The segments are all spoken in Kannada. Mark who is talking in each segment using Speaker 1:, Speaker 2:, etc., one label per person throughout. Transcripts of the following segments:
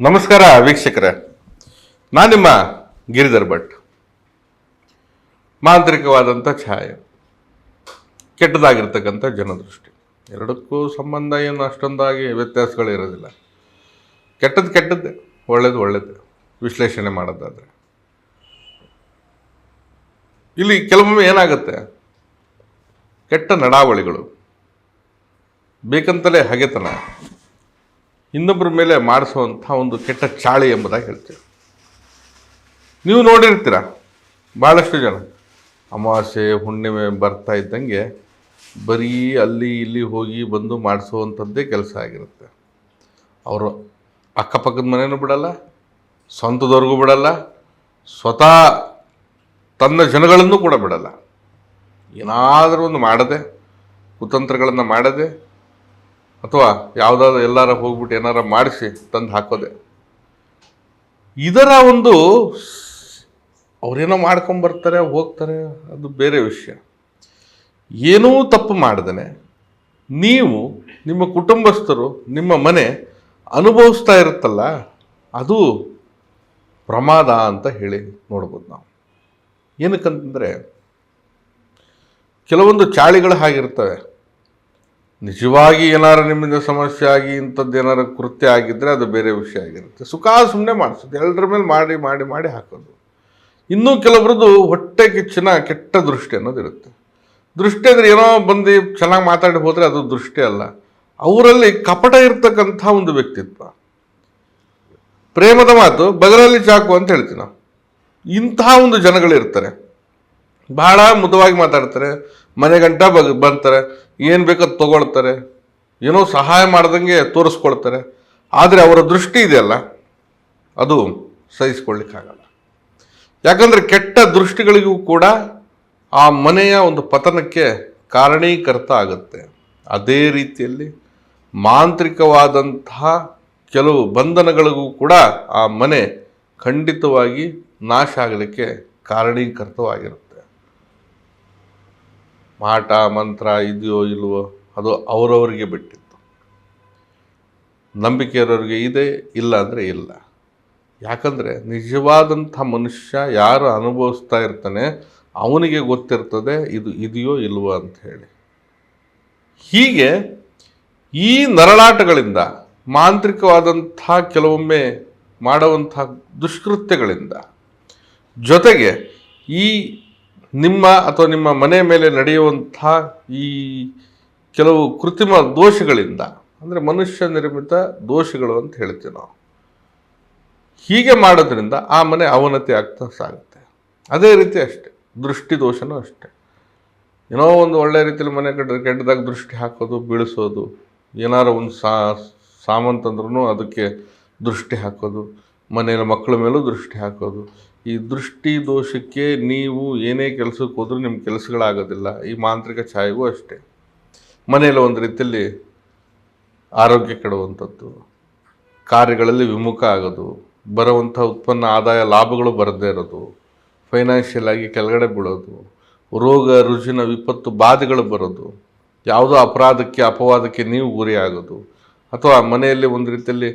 Speaker 1: ನಮಸ್ಕಾರ ವೀಕ್ಷಕರೇ. ನಾನು ನಿಮ್ಮ ಗಿರಿಧರ್ ಭಟ್. ಮಾಂತ್ರಿಕವಾದಂಥ ಛಾಯೆ. ಕೆಟ್ಟದಾಗಿರ್ತಕ್ಕಂಥ ಜನದೃಷ್ಟಿ. ಎರಡಕ್ಕೂ ಸಂಬಂಧ ಏನು ಅಷ್ಟೊಂದಾಗಿ ವ್ಯತ್ಯಾಸಗಳು ಇರೋದಿಲ್ಲ. ಕೆಟ್ಟದ್ದು ಕೆಟ್ಟದ್ದೇ, ಒಳ್ಳೇದು ಒಳ್ಳೇದು. ವಿಶ್ಲೇಷಣೆ ಮಾಡೋದಾದರೆ. ಇಲ್ಲಿ ಕೆಲವೊಮ್ಮೆ ಏನಾಗುತ್ತೆ? ಕೆಟ್ಟ ನಡಾವಳಿಗಳು. ಬೇಕಂತಲೇ ಹಗೆತನ. ಇನ್ನೊಬ್ಬರ ಮೇಲೆ ಮಾಡಿಸುವಂಥ ಒಂದು ಕೆಟ್ಟ ಚಾಳಿ ಎಂಬುದಾಗಿ ಹೇಳ್ತೀವಿ. ನೀವು ನೋಡಿರ್ತೀರ ಭಾಳಷ್ಟು ಜನ ಅಮಾವಾಸ್ಯೆ ಹುಣ್ಣಿಮೆ ಬರ್ತಾ ಇದ್ದಂಗೆ ಬರೀ ಅಲ್ಲಿ ಇಲ್ಲಿ ಹೋಗಿ ಬಂದು ಮಾಡಿಸುವಂಥದ್ದೇ ಕೆಲಸ ಆಗಿರುತ್ತೆ. ಅವರು ಅಕ್ಕಪಕ್ಕದ ಮನೆಯೂ ಬಿಡಲ್ಲ, ಸ್ವಂತದವ್ರಿಗೂ ಬಿಡಲ್ಲ, ಸ್ವತಃ ತನ್ನ ಜನಗಳನ್ನು ಕೂಡ ಬಿಡಲ್ಲ. ಏನಾದರೂ ಒಂದು ಮಾಡದೆ, ಕುತಂತ್ರಗಳನ್ನು ಮಾಡದೆ ಅಥವಾ ಯಾವುದಾದ್ರು ಎಲ್ಲಾರ ಹೋಗ್ಬಿಟ್ಟು ಏನಾರ ಮಾಡಿಸಿ ತಂದು ಹಾಕೋದೆ. ಇದರ ಒಂದು ಅವರೇನೋ ಮಾಡ್ಕೊಂಬರ್ತಾರೆ ಹೋಗ್ತಾರೆ, ಅದು ಬೇರೆ ವಿಷಯ. ಏನೂ ತಪ್ಪು ಮಾಡ್ದೇನೆ. ನೀವು ನಿಮ್ಮ ಕುಟುಂಬಸ್ಥರು, ನಿಮ್ಮ ಮನೆ ಅನುಭವಿಸ್ತಾ ಇರುತ್ತಲ್ಲ, ಅದು ಪ್ರಮಾದ ಅಂತ ಹೇಳಿ ನೋಡ್ಬೋದು ನಾವು. ಏನಕ್ಕಂತಂದರೆ, ಕೆಲವೊಂದು ಚಾಳಿಗಳು ಹಾಗಿರ್ತವೆ. ನಿಜವಾಗಿ ಏನಾರು ನಿಮ್ಮಿಂದ ಸಮಸ್ಯೆ ಆಗಿ ಇಂಥದ್ದು ಏನಾರು ಕೃತ್ಯ ಆಗಿದ್ದರೆ ಅದು ಬೇರೆ ವಿಷಯ ಆಗಿರುತ್ತೆ. ಸುಖ ಸುಮ್ಮನೆ ಮಾಡಿಸೋದು. ಎಲ್ಲರ ಮೇಲೆ ಮಾಡಿ ಮಾಡಿ ಮಾಡಿ ಹಾಕೋದು. ಇನ್ನೂ ಕೆಲವರದ್ದು ಹೊಟ್ಟೆ ಕಿಚ್ಚಿನ ಕೆಟ್ಟ ದೃಷ್ಟಿ ಅನ್ನೋದು ಇರುತ್ತೆ. ದೃಷ್ಟಿ ಅಂದರೆ ಏನೋ ಬಂದು ಚೆನ್ನಾಗಿ ಮಾತಾಡಿ ಹೋದರೆ ಅದು ದೃಷ್ಟಿ ಅಲ್ಲ. ಅವರಲ್ಲಿ ಕಪಟ ಇರ್ತಕ್ಕಂಥ ಒಂದು ವ್ಯಕ್ತಿತ್ವ. ಪ್ರೇಮದ ಮಾತು, ಬಗಲಲ್ಲಿ ಚಾಕು ಅಂತ ಹೇಳ್ತೀವಿ ನಾವು. ಇಂತಹ ಒಂದು ಜನಗಳಿರ್ತಾರೆ. ಬಹಳ ಮುದವಾಗಿ ಮಾತಾಡ್ತಾರೆ. ಮನೆ ಗಂಟ ಬಗ್ ಬರ್ತಾರೆ ಏನು ಬೇಕೋ ತಗೊಳ್ತಾರೆ. ಏನೋ ಸಹಾಯ ಮಾಡ್ದಂಗೆ ತೋರಿಸ್ಕೊಳ್ತಾರೆ. ಆದರೆ ಅವರ ದೃಷ್ಟಿ ಇದೆಯಲ್ಲ, ಅದು ಸಹಿಸ್ಕೊಳ್ಳಿಕ್ಕಾಗಲ್ಲ. ಯಾಕಂದರೆ ಕೆಟ್ಟ ದೃಷ್ಟಿಗಳಿಗೂ ಕೂಡ ಆ ಮನೆಯ ಒಂದು ಪತನಕ್ಕೆ ಕಾರಣೀಕರ್ತ ಆಗುತ್ತೆ. ಅದೇ ರೀತಿಯಲ್ಲಿ ಮಾಂತ್ರಿಕವಾದಂತಹ ಕೆಲವು ಬಂಧನಗಳಿಗೂ ಕೂಡ ಆ ಮನೆ ಖಂಡಿತವಾಗಿ ನಾಶ ಆಗಲಿಕ್ಕೆ ಕಾರಣೀಕರ್ತವಾಗಿರುತ್ತೆ ಮಾಟ, ಮಂತ್ರ, ಇದೆಯೋ ಇಲ್ವೋ, ಅದು ಅವರವರಿಗೆ ಬಿಟ್ಟಿತ್ತು. ನಂಬಿಕೆ ಇರೋರಿಗೆ ಇದೆ, ಇಲ್ಲ ಅಂದರೆ ಇಲ್ಲ. ಯಾಕಂದರೆ ನಿಜವಾದಂಥ ಮನುಷ್ಯ ಯಾರು ಅನುಭವಿಸ್ತಾ ಇರ್ತಾನೆ, ಅವನಿಗೆ ಗೊತ್ತಿರ್ತದೆ, ಇದು ಇದೆಯೋ ಇಲ್ವೋ ಅಂತ ಹೇಳಿ. ಹೀಗೆ ಈ ನರಳಾಟಗಳಿಂದ, ಮಾಂತ್ರಿಕವಾದಂಥ ಕೆಲವೊಮ್ಮೆ ಮಾಡುವಂಥ ದುಷ್ಕೃತ್ಯಗಳಿಂದ ಜೊತೆಗೆ ಈ ನಿಮ್ಮ ಅಥವಾ ನಿಮ್ಮ ಮನೆ ಮೇಲೆ ನಡೆಯುವಂಥ ಈ ಕೆಲವು ಕೃತ್ರಿಮ ದೋಷಗಳಿಂದ, ಅಂದರೆ ಮನುಷ್ಯ ನಿರ್ಮಿತ ದೋಷಗಳು ಅಂತ ಹೇಳ್ತೀವಿ ನಾವು. ಹೀಗೆ ಮಾಡೋದ್ರಿಂದ ಆ ಮನೆ ಅವನತಿ ಆಗ್ತಾ ಸಾಗುತ್ತೆ. ಅದೇ ರೀತಿ ಅಷ್ಟೆ, ದೃಷ್ಟಿ ದೋಷನೂ ಅಷ್ಟೆ. ಏನೋ ಒಂದು ಒಳ್ಳೆ ರೀತಿಯಲ್ಲಿ ಮನೆ ಕಟ್ಟ, ಕೆಟ್ಟದಾಗ ದೃಷ್ಟಿ ಹಾಕೋದು, ಬೀಳಿಸೋದು, ಏನಾರು ಒಂದು ಸಾ ಸಾಮಂತಂದ್ರೂ ಅದಕ್ಕೆ ದೃಷ್ಟಿ ಹಾಕೋದು ಮನೆಯ ಮಕ್ಕಳ ಮೇಲೂ ದೃಷ್ಟಿ ಹಾಕೋದು. ಈ ದೃಷ್ಟಿ ದೋಷಕ್ಕೆ ನೀವು ಏನೇ ಕೆಲಸಕ್ಕೆ ಹೋದರೂ ನಿಮ್ಮ ಕೆಲಸಗಳಾಗೋದಿಲ್ಲ. ಈ ಮಾಂತ್ರಿಕ ಛಾಯೆಗೂ ಅಷ್ಟೇ. ಮನೆಯಲ್ಲಿ ಒಂದು ರೀತಿಯಲ್ಲಿ ಆರೋಗ್ಯ ಕೆಡುವಂಥದ್ದು, ಕಾರ್ಯಗಳಲ್ಲಿ ವಿಮುಖ ಆಗೋದು, ಬರುವಂಥ ಉತ್ಪನ್ನ ಆದಾಯ ಲಾಭಗಳು ಬರದೇ ಇರೋದು ಫೈನಾನ್ಷಿಯಲಾಗಿ ಕೆಳಗಡೆ ಬೀಳೋದು, ರೋಗ ರುಜಿನ ವಿಪತ್ತು ಬಾಧೆಗಳು ಬರೋದು, ಯಾವುದೋ ಅಪರಾಧಕ್ಕೆ, ಅಪವಾದಕ್ಕೆ ನೀವು ಗುರಿಯಾಗೋದು. ಅಥವಾ ಮನೆಯಲ್ಲಿ ಒಂದು ರೀತಿಯಲ್ಲಿ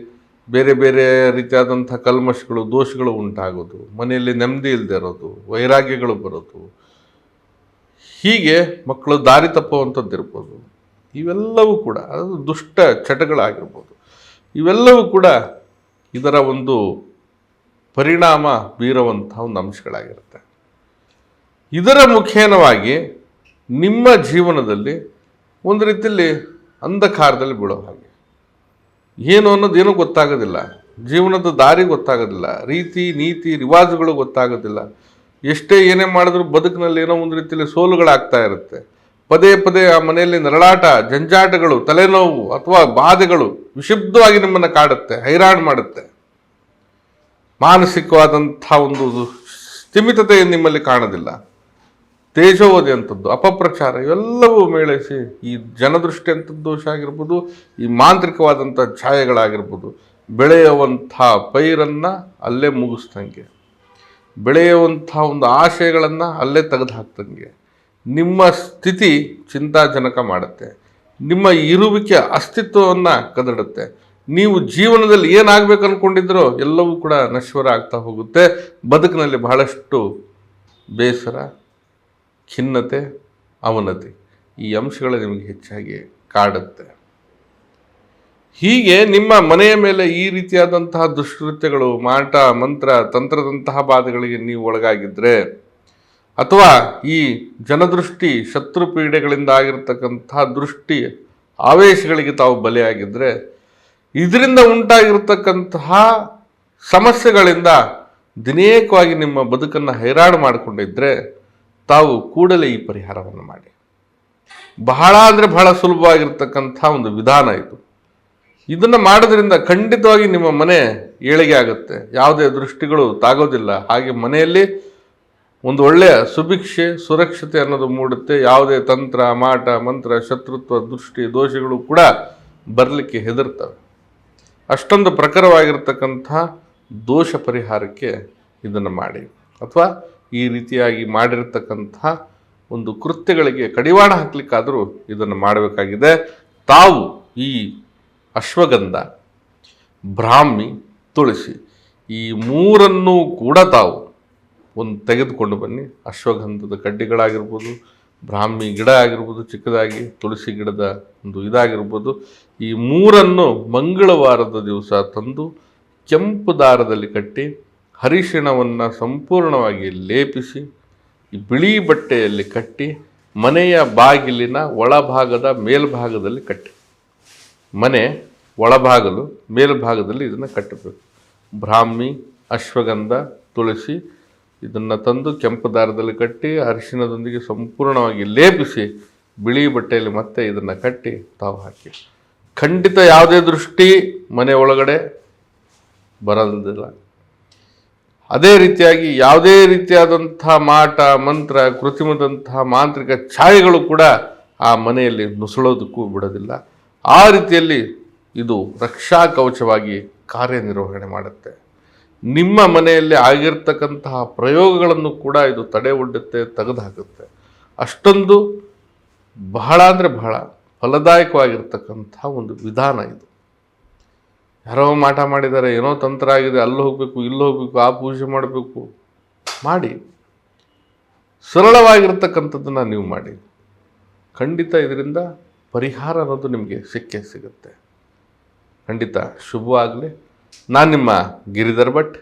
Speaker 1: ಬೇರೆ ಬೇರೆ ರೀತಿಯಾದಂಥ ಕಲ್ಮಶಗಳು, ದೋಷಗಳು ಉಂಟಾಗೋದು, ಮನೆಯಲ್ಲಿ ನೆಮ್ಮದಿ ಇಲ್ಲದೆ ಇರೋದು, ವೈರಾಗ್ಯಗಳು ಬರೋದು. ಹೀಗೆ ಮಕ್ಕಳು ದಾರಿ ತಪ್ಪುವಂಥದ್ದು ಇರ್ಬೋದು ಇವೆಲ್ಲವೂ ಕೂಡ ಅದು ದುಷ್ಟ ಚಟಗಳಾಗಿರ್ಬೋದು. ಇವೆಲ್ಲವೂ ಕೂಡ ಇದರ ಒಂದು ಪರಿಣಾಮ ಬೀರುವಂಥ ಒಂದು ಅಂಶಗಳಾಗಿರುತ್ತೆ. ಇದರ ಮುಖೇನವಾಗಿ ನಿಮ್ಮ ಜೀವನದಲ್ಲಿ ಒಂದು ರೀತಿಯಲ್ಲಿ ಅಂಧಕಾರದಲ್ಲಿ ಬೀಳೋ ಹಾಗೆ. ಏನು ಅನ್ನೋದೇನು ಗೊತ್ತಾಗೋದಿಲ್ಲ. ಜೀವನದ ದಾರಿ ಗೊತ್ತಾಗೋದಿಲ್ಲ. ರೀತಿ, ನೀತಿ, ರಿವಾಜುಗಳು ಗೊತ್ತಾಗೋದಿಲ್ಲ. ಎಷ್ಟೇ ಏನೇ ಮಾಡಿದ್ರೂ ಬದುಕಿನಲ್ಲಿ ಏನೋ ಒಂದು ರೀತಿಯಲ್ಲಿ ಸೋಲುಗಳಾಗ್ತಾ ಇರುತ್ತೆ. ಪದೇ ಪದೇ ಆ ಮನೆಯಲ್ಲಿ ನರಳಾಟ, ಜಂಜಾಟಗಳು, ತಲೆನೋವು ಅಥವಾ ಬಾಧೆಗಳು ವಿಶುದ್ಧವಾಗಿ ನಿಮ್ಮನ್ನು ಕಾಡುತ್ತೆ, ಹೈರಾಣ್ ಮಾಡುತ್ತೆ. ಮಾನಸಿಕವಾದಂಥ ಒಂದು ಸ್ಥಿಮಿತತೆ ನಿಮ್ಮಲ್ಲಿ ಕಾಣೋದಿಲ್ಲ. ತೇಜೋವಧಿ ಅಂಥದ್ದು ಅಪಪ್ರಚಾರ, ಇವೆಲ್ಲವೂ ಮೇಳೈಸಿ ಈ ಜನದೃಷ್ಟಿ ಅಂತ ದೋಷ ಆಗಿರ್ಬೋದು, ಈ ಮಾಂತ್ರಿಕವಾದಂಥ ಛಾಯೆಗಳಾಗಿರ್ಬೋದು, ಬೆಳೆಯುವಂಥ ಪೈರನ್ನು ಅಲ್ಲೇ ಮುಗಿಸ್ದಂಗೆ, ಬೆಳೆಯುವಂಥ ಒಂದು ಆಶಯಗಳನ್ನು ಅಲ್ಲೇ ತೆಗೆದು ಹಾಕ್ದಂಗೆ ನಿಮ್ಮ ಸ್ಥಿತಿ ಚಿಂತಾಜನಕ ಮಾಡುತ್ತೆ, ನಿಮ್ಮ ಇರುವಿಕೆ ಅಸ್ತಿತ್ವವನ್ನು ಕದಡುತ್ತೆ, ನೀವು ಜೀವನದಲ್ಲಿ ಏನಾಗಬೇಕು ಅನ್ಕೊಂಡಿದ್ರೋ ಎಲ್ಲವೂ ಕೂಡ ನಶ್ವರ ಆಗ್ತಾ ಹೋಗುತ್ತೆ. ಬದುಕಿನಲ್ಲಿ ಬಹಳಷ್ಟು ಬೇಸರ ಖಿನ್ನತೆ, ಅವನತಿ ಈ ಅಂಶಗಳು ನಿಮಗೆ ಹೆಚ್ಚಾಗಿ ಕಾಡುತ್ತೆ. ಹೀಗೆ ನಿಮ್ಮ ಮನೆಯ ಮೇಲೆ ಈ ರೀತಿಯಾದಂತಹ ದುಷ್ಕೃತ್ಯಗಳು, ಮಾಟ, ಮಂತ್ರ, ತಂತ್ರದಂತಹ ಬಾಧೆಗಳಿಗೆ ನೀವು ಒಳಗಾಗಿದ್ದರೆ ಅಥವಾ ಈ ಜನದೃಷ್ಟಿ, ಶತ್ರು ಪೀಡೆಗಳಿಂದ ಆಗಿರ್ತಕ್ಕಂತಹ ದೃಷ್ಟಿ, ಆವೇಶಗಳಿಗೆ ತಾವು ಬಲಿಯಾಗಿದ್ದರೆ ಇದರಿಂದ ಉಂಟಾಗಿರ್ತಕ್ಕಂತಹ ಸಮಸ್ಯೆಗಳಿಂದ ದಿನೇಕವಾಗಿ ನಿಮ್ಮ ಬದುಕನ್ನು ಹೈರಾಣ ಮಾಡಿಕೊಂಡಿದ್ದರೆ ತಾವು ಕೂಡಲೇ ಈ ಪರಿಹಾರವನ್ನು ಮಾಡಿ. ಬಹಳ ಅಂದರೆ ಬಹಳ ಸುಲಭವಾಗಿರ್ತಕ್ಕಂಥ ಒಂದು ವಿಧಾನ ಇದು. ಇದನ್ನು ಮಾಡೋದ್ರಿಂದ ಖಂಡಿತವಾಗಿ ನಿಮ್ಮ ಮನೆ ಏಳಿಗೆ ಆಗುತ್ತೆ. ಯಾವುದೇ ದೃಷ್ಟಿಗಳು ತಾಗೋದಿಲ್ಲ. ಹಾಗೆ ಮನೆಯಲ್ಲಿ ಒಂದು ಒಳ್ಳೆಯ ಸುಭಿಕ್ಷೆ, ಸುರಕ್ಷತೆ ಅನ್ನೋದು ಮೂಡುತ್ತೆ. ಯಾವುದೇ ತಂತ್ರ, ಮಾಟ, ಮಂತ್ರ, ಶತ್ರುತ್ವ, ದೃಷ್ಟಿ, ದೋಷಗಳು ಕೂಡ ಬರಲಿಕ್ಕೆ ಹೆದರ್ತವೆ. ಅಷ್ಟೊಂದು ಪ್ರಖರವಾಗಿರ್ತಕ್ಕಂಥ ದೋಷ ಪರಿಹಾರಕ್ಕೆ ಇದನ್ನು ಮಾಡಿ. ಅಥವಾ ಈ ರೀತಿಯಾಗಿ ಮಾಡಿರ್ತಕ್ಕಂಥ ಒಂದು ಕೃತ್ಯಗಳಿಗೆ ಕಡಿವಾಣ ಹಾಕ್ಲಿಕ್ಕಾದರೂ ಇದನ್ನು ಮಾಡಬೇಕಾಗಿದೆ. ತಾವು ಈ ಅಶ್ವಗಂಧ, ಬ್ರಾಹ್ಮಿ, ತುಳಸಿ ಈ ಮೂರನ್ನೂ ಕೂಡ ತಾವು ಒಂದು ತೆಗೆದುಕೊಂಡು ಬನ್ನಿ. ಅಶ್ವಗಂಧದ ಕಡ್ಡಿಗಳಾಗಿರ್ಬೋದು, ಬ್ರಾಹ್ಮಿ ಗಿಡ ಆಗಿರ್ಬೋದು ಚಿಕ್ಕದಾಗಿ, ತುಳಸಿ ಗಿಡದ ಒಂದು ಇದಾಗಿರ್ಬೋದು, ಈ ಮೂರನ್ನು ಮಂಗಳವಾರದ ದಿವಸ ತಂದು ಕೆಂಪು ದಾರದಲ್ಲಿ ಕಟ್ಟಿ ಹರಿಶಿಣವನ್ನು ಸಂಪೂರ್ಣವಾಗಿ ಲೇಪಿಸಿ ಬಿಳಿ ಬಟ್ಟೆಯಲ್ಲಿ ಕಟ್ಟಿ, ಮನೆಯ ಬಾಗಿಲಿನ ಒಳಭಾಗದ ಮೇಲ್ಭಾಗದಲ್ಲಿ ಕಟ್ಟಿ. ಮನೆ, ಒಳಭಾಗಲು ಮೇಲ್ಭಾಗದಲ್ಲಿ ಇದನ್ನು ಕಟ್ಟಬೇಕು. ಬ್ರಾಹ್ಮಿ, ಅಶ್ವಗಂಧ, ತುಳಸಿ ಇದನ್ನು ತಂದು ಕೆಂಪು ದಾರದಲ್ಲಿ ಕಟ್ಟಿ, ಅರಿಶಿಣದೊಂದಿಗೆ ಸಂಪೂರ್ಣವಾಗಿ ಲೇಪಿಸಿ, ಬಿಳಿ ಬಟ್ಟೆಯಲ್ಲಿ ಮತ್ತೆ ಇದನ್ನು ಕಟ್ಟಿ ತಾವು ಹಾಕಿ. ಖಂಡಿತ ಯಾವುದೇ ದೃಷ್ಟಿ ಮನೆ ಒಳಗಡೆ ಬರೋದಿಲ್ಲ. ಅದೇ ರೀತಿಯಾಗಿ ಯಾವುದೇ ರೀತಿಯಾದಂಥ ಮಾಟ, ಮಂತ್ರ ಕೃತ್ರಿಮದಂತಹ ಮಾಂತ್ರಿಕ ಛಾಯೆಗಳು ಕೂಡ ಆ ಮನೆಯಲ್ಲಿ ನುಸುಳೋದಕ್ಕೂ ಬಿಡೋದಿಲ್ಲ. ಆ ರೀತಿಯಲ್ಲಿ ಇದು ರಕ್ಷಾ ಕವಚವಾಗಿ ಕಾರ್ಯನಿರ್ವಹಣೆ ಮಾಡುತ್ತೆ. ನಿಮ್ಮ ಮನೆಯಲ್ಲಿ ಆಗಿರ್ತಕ್ಕಂತಹ ಪ್ರಯೋಗಗಳನ್ನು ಕೂಡ ಇದು ತಡೆ ಒಡ್ಡುತ್ತೆ ತೆಗೆದುಹಾಕುತ್ತೆ. ಅಷ್ಟೊಂದು ಬಹಳ ಅಂದರೆ ಬಹಳ ಫಲದಾಯಕವಾಗಿರ್ತಕ್ಕಂಥ ಒಂದು ವಿಧಾನ ಇದು. ಯಾರೋ ಮಾಟ ಮಾಡಿದ್ದಾರೆ ಏನೋ ತಂತ್ರ ಆಗಿದೆ, ಅಲ್ಲಿ ಹೋಗಬೇಕು, ಇಲ್ಲಿ ಹೋಗಬೇಕು, ಆ ಪೂಜೆ ಮಾಡಬೇಕು. ಮಾಡಿ. ಸರಳವಾಗಿರ್ತಕ್ಕಂಥದ್ದನ್ನು ನೀವು ಮಾಡಿ. ಖಂಡಿತ ಇದರಿಂದ ಪರಿಹಾರ ಅನ್ನೋದು ನಿಮಗೆ ಸಿಕ್ಕೇ ಸಿಗುತ್ತೆ. ಖಂಡಿತ ಶುಭವಾಗಲಿ ನಾನು ನಿಮ್ಮ ಗಿರಿಧರ್ ಭಟ್.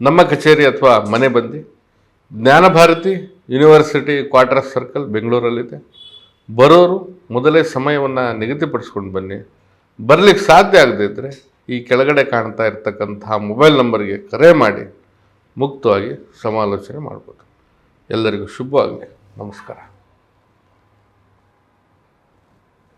Speaker 1: ನಮ್ಮ ಕಚೇರಿ ಅಥವಾ ಮನೆ ಬಂದು. ಜ್ಞಾನಭಾರತಿ ಯೂನಿವರ್ಸಿಟಿ ಕ್ವಾರ್ಟರ್ ಸರ್ಕಲ್ ಬೆಂಗಳೂರಲ್ಲಿದೆ. ಬರೋರು ಮೊದಲೇ ಸಮಯವನ್ನು ನಿಗದಿಪಡಿಸ್ಕೊಂಡು ಬನ್ನಿ. ಬರಲಿಕ್ಕೆ ಸಾಧ್ಯ ಆಗದೇ ಇದ್ದರೆ ಈ ಕೆಳಗಡೆ ಕಾಣ್ತಾ ಇರ್ತಕ್ಕಂತಹ ಮೊಬೈಲ್ ನಂಬರ್ಗೆ ಕರೆ ಮಾಡಿ ಮುಕ್ತವಾಗಿ ಸಮಾಲೋಚನೆ ಮಾಡ್ಬೋದು. ಎಲ್ಲರಿಗೂ ಶುಭವಾಗಲಿ. ನಮಸ್ಕಾರ.